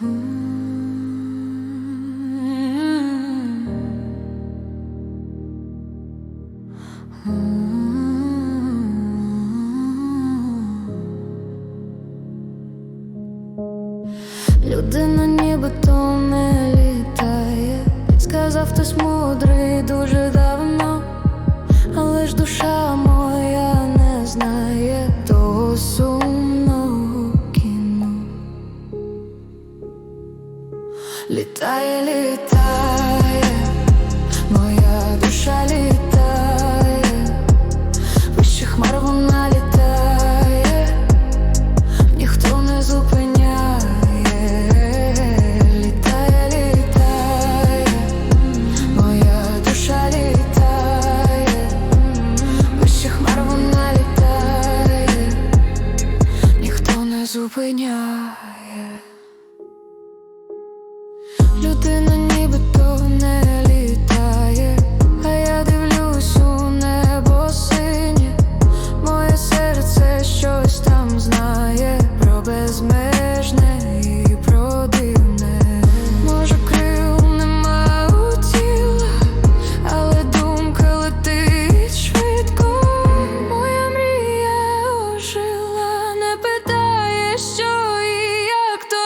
Людина нібито не літає, сказав хтось мудрий дуже давно, але ж душа моя не знає того сумного Літає, літає, моя душа літає, вище хмар вона літає, ніхто не зупиняє, літає, літає, моя душа літає, вище хмар вона літає, ніхто не зупиняє.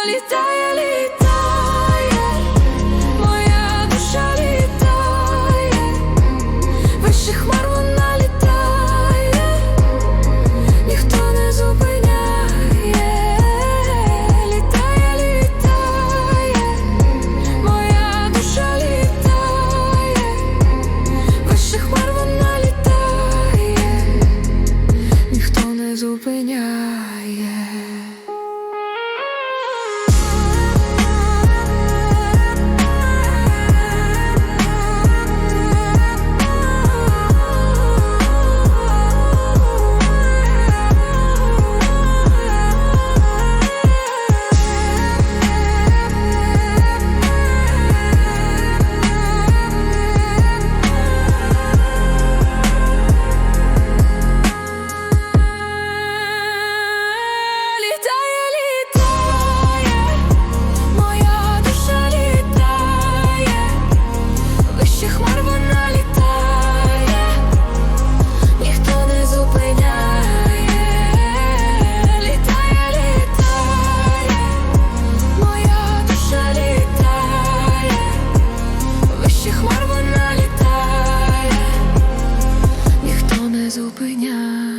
літає, літає, моя душа літає, вище хмар вона літає, ніхто не зупиняє, літає, літає, моя душа літає, вище хмар вона літає, ніхто не зупиняє. зупиняй.